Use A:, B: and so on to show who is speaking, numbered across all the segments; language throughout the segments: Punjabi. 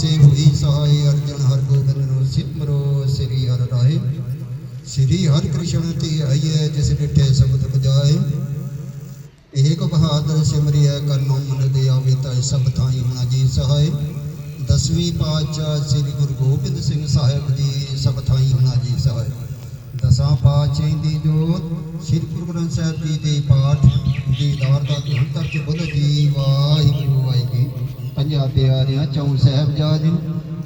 A: ਸੇ ਹੋਈ ਸਹਾਈ ਅਰਜਨ ਹਰ ਗੋਬਿੰਦ ਨੂੰ ਸਿਮਰੋ ਸ੍ਰੀ ਹਰਿ ਰਾਏ ਸ੍ਰੀ ਹਰਿ ਕ੍ਰਿਸ਼ਨ ਤੇ ਆਈਏ ਜਿਸ ਡਿਠੇ ਸ਼ਬਦ ਬਜਾਏ ਏਕ ਬਹਾਦਰ ਸਿਮਰਿਆ ਕਰਨੋ ਮਨ ਦੇ ਆਵੇ ਤਾਂ ਸਭ ਥਾਈ ਹੋਣਾ ਜੀ ਸਹਾਇ ਦਸਵੀਂ ਪਾਤਸ਼ਾਹ ਸ੍ਰੀ ਗੁਰੂ ਗੋਬਿੰਦ ਸਿੰਘ ਸਾਹਿਬ ਜੀ, ਸਭ ਥਾਈ ਹੋਣਾ ਜੀ ਸਹਾਇ ਦਸਾਂ ਪਾਤਸ਼ਾਹਾਂ ਦੀ ਜੋਤ, ਸ੍ਰੀ ਗੁਰੂ ਗ੍ਰੰਥ ਸਾਹਿਬ ਜੀ ਦੇ ਪਾਠ, ਦੀਦਾਰ ਦਾ ਧੁਨ ਤੱਕ ਬੁੱਧ ਜੀ, ਵਾਹਿਗੁਰੂ ਵਾਹਿਗੁਰੂ। ਪੰਜਾਂ ਪਿਆਰਿਆਂ ਚੌਂ ਸਾਹਿਬ ਜਾਦੀ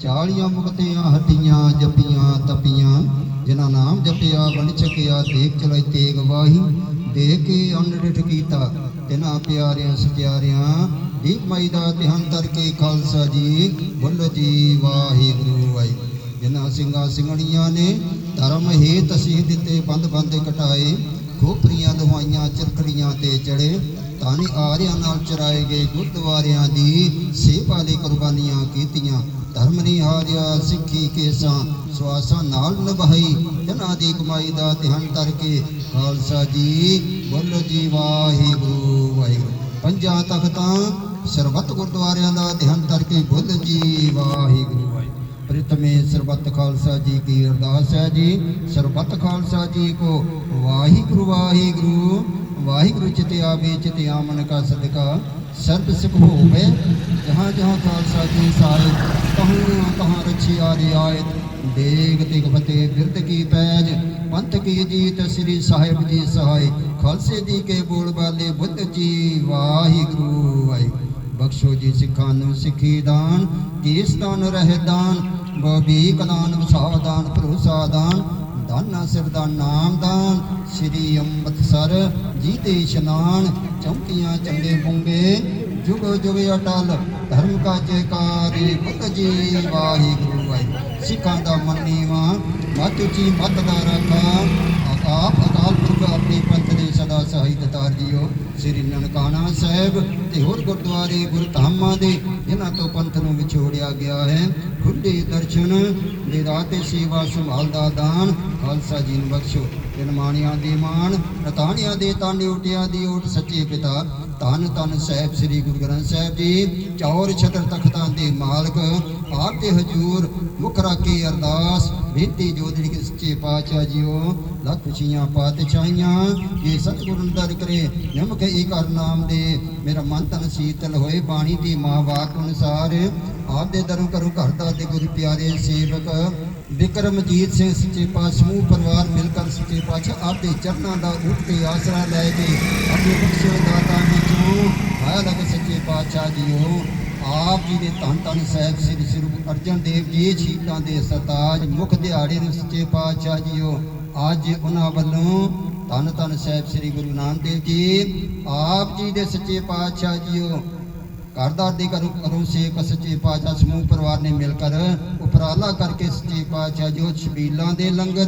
A: ਚਾਲੀਆਂ ਮੁਕਤਿਆਂ ਹਟੀਆਂ ਜਪੀਆਂ, ਤਪੀਆਂ, ਜਿਨ੍ਹਾਂ ਨਾਮ ਜਪਿਆ ਬਣ ਛਕਿਆ, ਦੇਖ ਚਲਾਈ, ਤੇਗ ਵਾਹੀ, ਦੇਖ ਕੇ ਅਨਰਿਠ ਕੀਤਾ। ਤਿਨਾਂ ਪਿਆਰਿਆਂ ਸਤਿਆਰਿਆਂ ਦੀਪ ਮਾਈ ਦਾ ਧਿਆਨ ਕਰਕੇ ਖਾਲਸਾ ਜੀ ਬੁੱਲ ਜੀ ਵਾਹਿਗੁਰੂ ਵਾਹਿਗੁਰੂ ਜਿਨ੍ਹਾਂ ਸਿੰਘਾਂ ਸਿੰਘਣੀਆਂ ਨੇ ਧਰਮ ਹੇਤ ਅਸੀਂ ਦਿੱਤੇ ਬੰਦ ਬੰਦ ਕਟਾਏ, ਖੋਪਰੀਆਂ, ਦਵਾਈਆਂ ਚਰਖੜੀਆਂ ਤੇ ਚੜੇ ਤਾਨੀ ਆਰਿਆਂ ਨਾਲ ਚਰਾਏ ਗਏ ਗੁਰਦੁਆਰਿਆਂ ਦੀ ਸੇਵਾ ਲਈ ਕੁਰਬਾਨੀਆਂ ਕੀਤੀਆਂ। ਧਰਮ ਨਹੀਂ ਹਾਰਿਆ, ਸਿੱਖੀ ਕੇਸਾਂ, ਸਵਾਸਾਂ ਨਾਲ ਨਿਭਾਈ। ਜਨਾਂ ਦੀ ਕਮਾਈ ਦਾ ਧਿਆਨ ਧਰ ਕੇ ਖਾਲਸਾ ਜੀ ਬੋਲੋ ਜੀ, ਵਾਹਿਗੁਰੂ ਵਾਹਿਗੁਰੂ। ਪੰਜਾਂ ਤਖਤਾਂ ਸਰਬੱਤ ਗੁਰਦੁਆਰਿਆਂ ਦਾ ਧਿਆਨ ਧਰ ਕੇ ਬੁੱਧ ਜੀ, ਵਾਹਿਗੁਰੂ ਵਾਹਿਗੁਰੂ। ਪ੍ਰਿਤਮੇ ਸਰਬੱਤ ਖਾਲਸਾ ਜੀ ਕੀ ਅਰਦਾਸ ਹੈ ਜੀ। ਸਰਬੱਤ ਖਾਲਸਾ ਜੀ ਕੋ ਵਾਹਿਗੁਰੂ ਵਾਹਿਗੁਰੂ। ਵਾਹਿਗੁਰੂ ਚਿਤ ਆਵੇ ਚਿਤ ਆਮਨ ਕਾ ਸਦਕਾ। ਸਰਬ ਸੁਖ ਹੋਵੇ। ਜਹਾਂ ਜਹਾਂ ਖਾਲਸਾ ਜੀ ਸਾਰੇ, ਕਹੂੰ ਕਹਾਂ ਰਛਿਆ ਰਿਆਇਤ ਦੇਗ ਤਿਗ ਫਤਿਹ ਬਿਰਦ ਕੀ ਪੈਜ। ਪੰਥ ਕੀ ਜੀਤ ਸ੍ਰੀ ਸਾਹਿਬ ਜੀ ਸਹਾਇ। ਖਾਲਸੇ ਜੀ ਕੇ ਬੋਲ ਬਾਲੇ ਬੁੱਧ ਜੀ ਵਾਹਿਗੁਰੂ ਵਾਹਿਗੁਰੂ। ਬਖਸ਼ੋ ਜੀ ਸਿੱਖਾਂ ਨੂੰ ਸਿੱਖੀ ਦਾਨ। ਕੀਸ ਦਾਨ ਰਹਿ ਦਾਨ। ਬਬੀਕ ਦਾਨ ਵਸਾਦਾਨ ਭਰੋਸਾ ਦਾਨ। ਦਾਨਾ ਸਿਰ ਦਾ ਨਾਮ ਦਾਨ। ਸ੍ਰੀ ਅੰਮ੍ਰਿਤਸਰ ਜੀ ਦੇ ਇਸ਼ਨਾਨ, ਚੌਕੀਆਂ ਚੰਗੇ ਪੁੰਗੇ ਜੁਗ ਜੁਗ ਅਟਲ, ਧਰਮ ਕਾ ਜੈਕਾਰੀ, ਬੁੱਧ ਜੀ ਵਾਹਿਗੁਰੂ। ਵਾਹਿਗੁਰੂ। ਸਿੱਖਾਂ ਦਾ ਮੰਨੀਵਾ, ਮਤ ਉੱਚੀ ਮਤ ਦਾ ਰੱਖਾ। ਆਪ ਅਕਾਲ ਪੁਰਖ ਆਪਣੇ ਪੰਥ ਦੇ ਸਦਾ ਸਹਾਇਤਦਾਰ ਜੀਓ। ਸ੍ਰੀ ਨਨਕਾਣਾ ਸਾਹਿਬ ਤੇ ਹੋਰ ਗੁਰਦੁਆਰੇ ਗੁਰਧਾਮਾਂ ਦੇ, ਜਿਨ੍ਹਾਂ ਤੋਂ ਪੰਥ ਨੂੰ ਵਿਛੋੜਿਆ ਗਿਆ ਹੈ। ਖੁੱਲੇ ਦਰਸ਼ਨ ਦੇ ਰਾਹ ਸੇਵਾ ਸੰਭਾਲ ਦਾ ਦਾਨ, ਖਾਲਸਾ ਜੀ ਨੂੰ ਬਖਸ਼ੋ। ਜਨਮਾਣਿਆਂ ਦੇ ਮਾਣ ਰਤਾਣਿਆਂ ਦੇ ਤਾਂਡੇ ਉਟਿਆਂ ਦੀ ਓਟ, ਸੱਚੇ ਪਿਤਾ ਧੰਨ ਧੰਨ ਸਾਹਿਬ ਸ੍ਰੀ ਗੁਰੂ ਗ੍ਰੰਥ ਸਾਹਿਬ ਜੀ। ਚੌਰ ਛਤਰ ਤਖਤਾਂ ਦੇ ਮਾਲਕ, ਆਪ ਦੇ ਹਜੂਰ ਮੁਖ ਰਾਖੀ ਅਰਦਾਸ ਬੇਨਤੀ ਜੋਦੜੀ ਕੇ ਸੱਚੇ ਪਾਤਸ਼ਾਹ ਜੀਓ ਲੱਖ ਖੁਸ਼ੀਆਂ ਪਾਤਸ਼ਾਹੀਆਂ ਇਹ ਸਤਿਗੁਰੂ ਦਰ ਕਰੇ, ਨਿਮਕ ਏਕਰ ਨਾਮ ਦੇ, ਮੇਰਾ ਮਨ ਤਨ ਸੀਤਲ ਹੋਏ, ਬਾਣੀ ਦੀ ਮਾਂ ਵਾਕ ਅਨੁਸਾਰ ਆਪ ਦੇ ਦਰੋਂ ਕਰੋ ਘਰ ਦਾ ਦੇ ਗੁਰੂ ਪਿਆਰੇ ਸੇਵਕ ਵਿਕਰਮਜੀਤ ਸਿੰਘ ਸੱਚੇ ਪਾਤਸ਼ਾਹ, ਸਮੂਹ ਪਰਿਵਾਰ ਮਿਲ ਕਰ ਸੱਚੇ ਪਾਤਸ਼ਾਹ ਆਪ ਦੇ ਚਰਨਾਂ ਦਾ ਉੱਠ ਕੇ ਆਸਰਾ ਲੈ ਕੇ, ਆਪਣੇ ਬਖਸ਼ੇ ਦਾਤਾ ਵਿੱਚੋਂ ਆਇਆ ਸੱਚੇ ਪਾਤਸ਼ਾਹ ਜੀਓ। ਆਪ ਜੀ ਦੇ ਧੰਨ ਧੰਨ ਸਾਹਿਬ ਸ੍ਰੀ ਸ੍ਰੀ ਗੁਰੂ ਅਰਜਨ ਦੇਵ ਜੀ ਸ਼ਹੀਦਾਂ ਦੇ ਸਰਤਾਜ ਮੁਖ ਦਿਹਾੜੇ ਨੂੰ ਸੱਚੇ ਪਾਤਸ਼ਾਹ ਜੀਓ। ਅੱਜ ਉਹਨਾਂ ਵੱਲੋਂ ਧੰਨ ਧੰਨ ਸਾਹਿਬ ਸ੍ਰੀ ਗੁਰੂ ਨਾਨਕ ਦੇਵ ਜੀ, ਆਪ ਜੀ ਦੇ ਸੱਚੇ ਪਾਤਸ਼ਾਹ ਜੀਓ। ਘਰਦਾਰ ਦੀ ਕਰੋ ਕਰੋ ਸੇਵਕ ਸੱਚੇ ਪਾਤਸ਼ਾਹ ਸਮੂਹ ਪਰਿਵਾਰ ਨੇ ਮਿਲ ਕਰ ਉਪਰਾਲਾ ਕਰਕੇ ਸੱਚੇ ਪਾਤਸ਼ਾਹ ਜੋ ਛਬੀਲਾਂ ਦੇ ਲੰਗਰ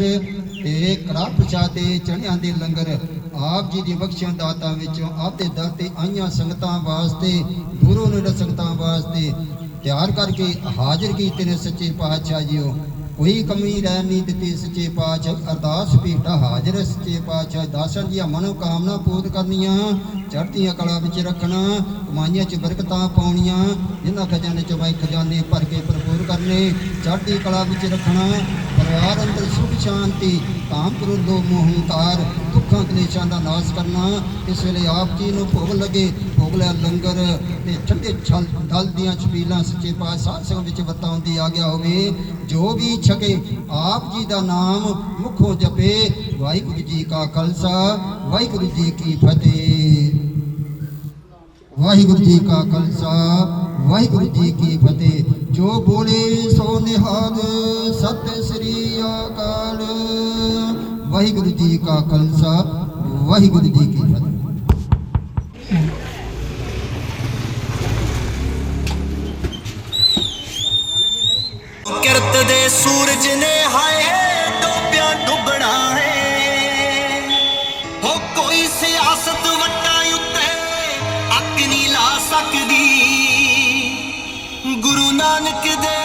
A: ਤੇ ਕੜਾ ਪ੍ਰਸ਼ਾਦੇ, ਚਣਿਆਂ ਦੇ ਲੰਗਰ ਆਪ ਜੀ ਦੀ ਬਖਸ਼ਿਆਂ ਦਾਤਾ ਵਿੱਚੋਂ ਆਪ ਦਰ ਤੇ ਆਈਆਂ ਸੰਗਤਾਂ ਵਾਸਤੇ ਦੂਰੋਂ ਨੇੜੇ ਸੰਗਤਾਂ ਵਾਸਤੇ ਤਿਆਰ ਕਰਕੇ ਹਾਜ਼ਰ ਕੀਤੇ ਨੇ ਸੱਚੇ ਪਾਤਸ਼ਾਹ ਜੀਓ। ਕੋਈ ਕਮੀ ਰਹਿ ਨਹੀਂ ਦਿੱਤੀ ਸੱਚੇ ਪਾਤਸ਼ਾਹ, ਅਰਦਾਸ ਭੇਟਾ ਹਾਜ਼ਰ ਸੱਚੇ ਪਾਤਸ਼ਾਹ। ਦਾਸਾਂ ਦੀਆਂ ਮਨੋ ਕਾਮਨਾ ਪੂਰਨ ਕਰਨੀਆਂ, ਚੜ੍ਹਦੀਆਂ ਕਲਾ ਵਿੱਚ ਰੱਖਣਾ, ਕਮਾਈਆਂ 'ਚ ਬਰਕਤਾਂ ਪਾਉਣੀਆਂ, ਜਿਨ੍ਹਾਂ ਖਜ਼ਾਨੇ 'ਚ ਬਾਈ ਖਜ਼ਾਨੇ ਭਰ ਕੇ ਭਰਪੂਰ ਕਰਨੇ, ਚੜ੍ਹਦੀ ਕਲਾ ਵਿੱਚ ਰੱਖਣਾ, ਪਰਿਵਾਰ ਅੰਦਰ ਸੁਖ, ਸ਼ਾਂਤੀ, ਕਾਮ, ਕ੍ਰੋਧ ਲੋਭ ਮੋਹ, ਹੰਕਾਰ ਦੁੱਖਾਂ ਕਲੇਸ਼ਾਂ ਦਾ ਨਾਸ਼ ਕਰਨਾ, ਇਸ ਵੇਲੇ ਆਪ ਜੀ ਨੂੰ ਭੋਗ ਲੱਗੇ, ਭੋਗ ਲਿਆ ਲੰਗਰ ਤੇ ਠੰਡੇ ਛਲ ਦਲ ਦੀਆਂ ਛਬੀਲਾਂ ਸੱਚੇ ਪਾਤਸ਼ਾਹ ਸੰਗ ਵਿੱਚ ਵਰਤਾਉਂਦੀ ਆ ਗਿਆ ਹੋਵੇ, ਜੋ ਵੀ ਛਕੇ, ਆਪ ਜੀ ਦਾ ਨਾਮ ਮੁਖੋਂ ਜਪੇ। ਵਾਹਿਗੁਰੂ ਜੀ ਕਾ ਖਾਲਸਾ, ਵਾਹਿਗੁਰੂ ਜੀ ਕੀ ਫਤਿਹ। ਵਾਹਿਗੁਰੂ ਜੀ ਕਾ ਖਾਲਸਾ, ਵਾਹਿਗੁਰੂ ਜੀ ਕੀ ਫਤਿਹ। ਜੋ ਬੋਲੇ ਸੋ ਨਿਹਾਲ ਸਤਿ ਸ੍ਰੀ ਅਕਾਲ। ਵਾਹਿਗੁਰੂ ਜੀ ਕਾ ਖਾਲਸਾ, ਵਾਹਿਗੁਰੂ ਜੀ ਕੀ ਫਤਿਹ।
B: ਕਿਰਤ ਦੇ ਸੂਰਜ ਨੇ ਹਾਏ ਡੋਬਿਆ ਡੁੱਬਣਾ ਹੈ ਹੋ ਕੋਈ ਸਿਆਸਤ ਵੱਟਾਂ ਉੱਤੇ ਅੱਗ ਨਹੀਂ ਲਾ ਸਕਦੀ। ਗੁਰੂ ਨਾਨਕ ਦੇ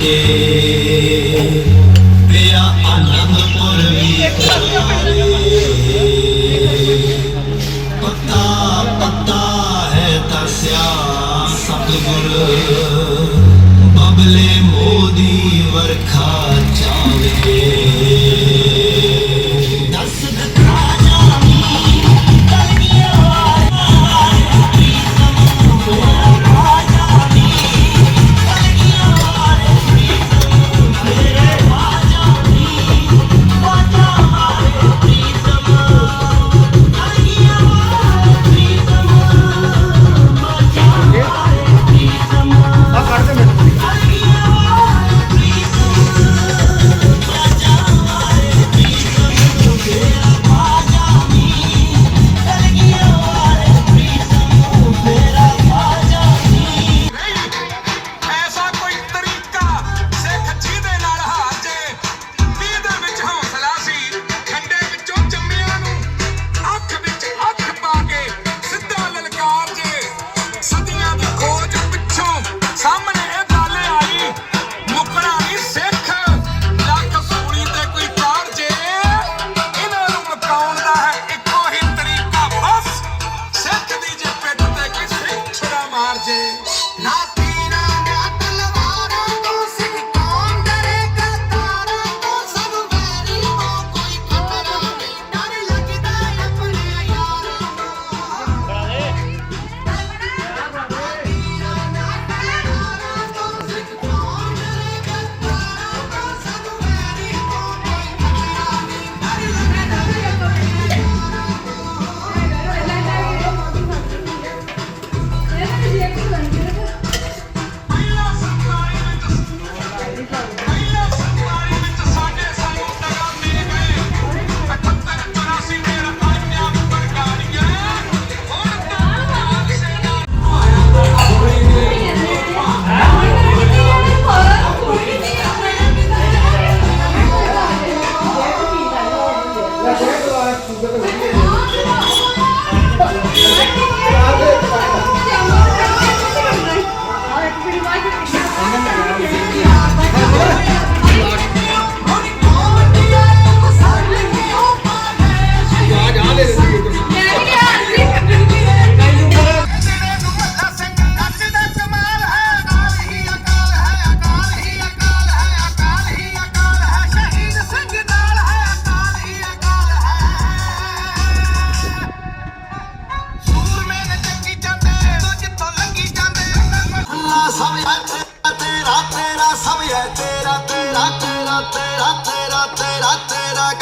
B: Yeah.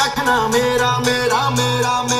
B: रखना मेरा मेरा मेरा मेरा